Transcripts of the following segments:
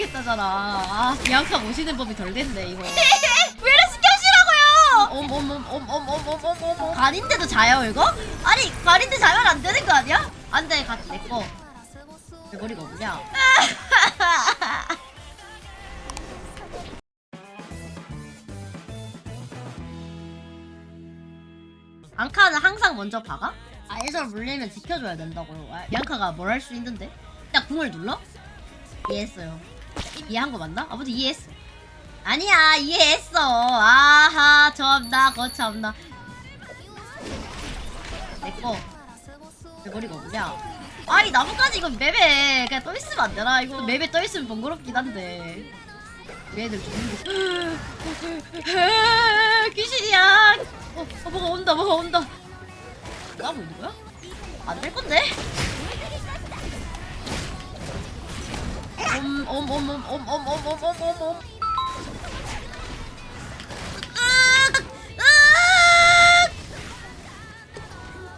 모르시겠다잖아. 아, 비앙카 모시는 법이 덜 됐네, 이거. 왜 이렇게 시켜시라고요? 어머머머머머머머머. 간인데도 자요, 이거? 아니, 간인데 자면 안 되는 거 아니야? 안 돼, 같이 내 거. 왜 머리가 없냐? 앙카는 항상 먼저 박아? 아, 예절 물리면 지켜줘야 된다고요. 아, 비앙카가 뭘 할 수 있는데? 딱 궁을 눌러? 이해했어요. 이해한 거 맞나? 아무튼 이해했어. 아니야, 이해했어. 아하, 참나, 거참나. 내 거. 내 머리가 없냐? 아니, 나뭇가지 이거 맵에 그냥 떠 있으면 안 되나? 이거 맵에 떠 있으면 번거롭긴 한데. 얘들 거. 귀신이야. 어, 어, 뭐가 온다, 뭐가 온다. 나뭐 있는 거야? 안 될 건데? 옴. 으악! 으악!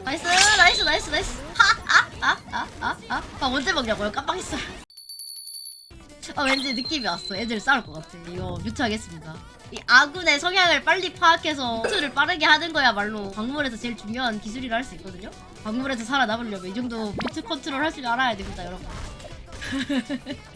나이스, 나이스, 나이스, 나이스. 하, 아, 아, 아, 아, 아. 아, 언제 먹냐고요? 깜빡했어요. 아, 왠지 느낌이 왔어. 애들 싸울 것 같아. 이거 뮤트하겠습니다. 이 아군의 성향을 빨리 파악해서 뮤트를 빠르게 하는 거야말로 광물에서 제일 중요한 기술이라 할 수 있거든요. 광물에서 살아남으려면 이 정도 뮤트 컨트롤 할 줄 알아야 됩니다, 여러분.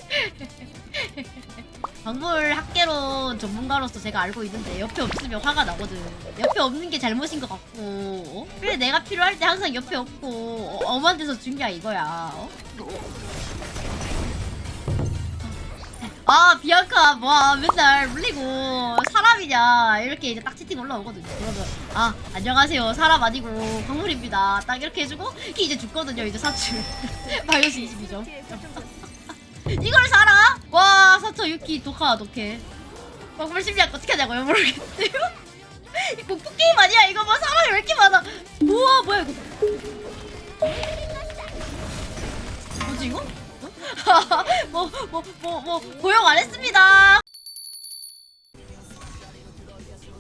광물 학계론 전문가로서 제가 알고 있는데 옆에 없으면 화가 나거든. 옆에 없는 게 잘못인 것 같고. 어? 그래 내가 필요할 때 항상 옆에 없고 어, 엄한 데서 중요한 이거야. 어? 아 비앙카 뭐 맨날 물리고 사람이냐 이렇게 이제 딱 채팅 올라오거든요. 그러면 아 안녕하세요 사람 아니고 광물입니다. 딱 이렇게 해주고 이제 죽거든요. 이제 사출 마이너스 22점. 이걸 살아? 와 사처 유키 독하 독해 광물 심리학 어떻게 하냐고요 모르겠어요 이 공포 게임 아니야 이거 뭐 사람이 왜 이렇게 많아 우와 뭐야 이거 뭐지 이거? 뭐 뭐 뭐 뭐 고용 안 했습니다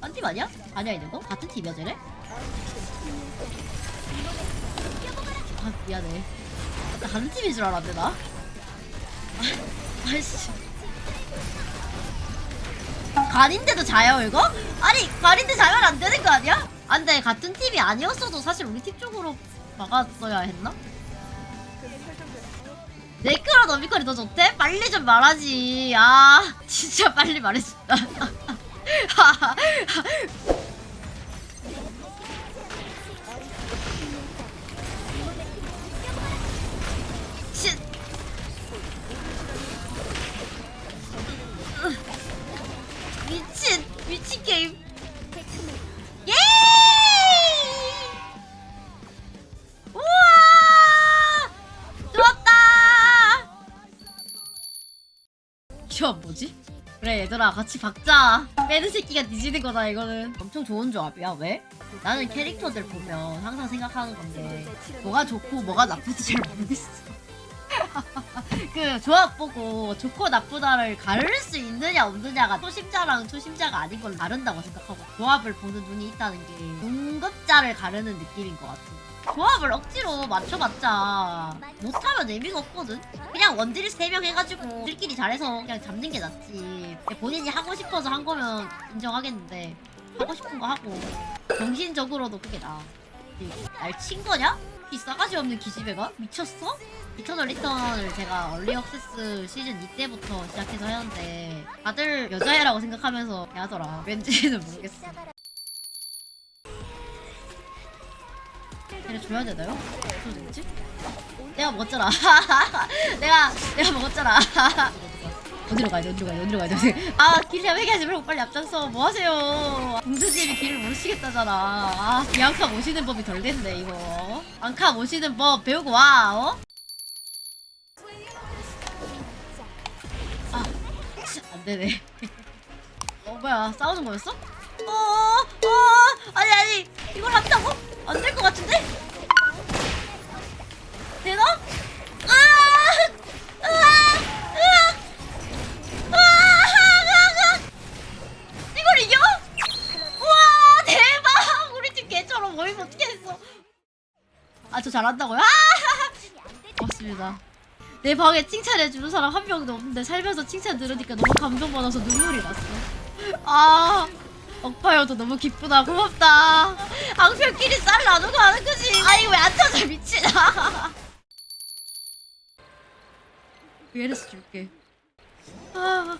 딴 팀 아니야? 아니야 이거? 같은 팀이야 쟤네? 아 미안해 나 같은 팀인 줄 알았네 나 아이씨. 간인데도 자요 이거? 아니 간인데 자면 안 되는 거 아니야? 안돼 같은 팀이 아니었어도 사실 우리 팀 쪽으로 막았어야 했나? 네크라 너미컬이 더 좋대? 빨리 좀 말하지 아 진짜 빨리 말해준다 그래 얘들아 같이 박자 빼는 새끼가 뒤지는 거다 이거는 엄청 좋은 조합이야 왜? 나는 캐릭터들 보면 항상 생각하는 건데 뭐가 좋고 뭐가 나쁜지 잘 모르겠어 그 조합 보고 좋고 나쁘다를 가를 수 있느냐 없느냐가 초심자랑 초심자가 아닌 걸 다른다고 생각하고 조합을 보는 눈이 있다는 게 등급자를 가르는 느낌인 것 같아. 조합을 억지로 맞춰봤자 못하면 의미가 없거든. 그냥 원딜 3명 해가지고 들끼리 잘해서 그냥 잡는 게 낫지. 본인이 하고 싶어서 한 거면 인정하겠는데 하고 싶은 거 하고 정신적으로도 그게 나아. 날 친 거냐? 이 싸가지 없는 기집애가? 미쳤어? 이터널 리턴을 제가 얼리 억세스 시즌 2때부터 시작해서 하는데 다들 여자애라고 생각하면서 하더라 왠지는 모르겠어 때려줘야 되나요? 어떻게 되지? 내가 먹었잖아. 내가 내가 먹었잖아. 어디로 가야 돼? 어디로 가야 돼? 어디로 가야 돼? 아 길이야. 회개하지 말고 빨리 앞장서. 뭐 하세요? 공주님이 길을 모르시겠다잖아. 아 비앙카 모시는 법이 덜 됐네 이거. 앙카 모시는 법 배우고 와 어? 아, 치, 안 되네. 어, 뭐야, 싸우는 거였어? 어, 어, 아니 아니 이걸 한다고? 안 될 것 같은데? 되나? 아저 잘한다고요? 아! 고맙습니다. 내 방에 칭찬해 주는 사람 한 명도 없는데 살면서 칭찬 들으니까 너무 감동받아서 눈물이 났어. 아. 억파여도 너무 기쁘다. 고맙다. 앙표끼리 쌀 나누고 하는 거지. 아니 왜 안 찾아 미친아. 위에서 줄게. 아...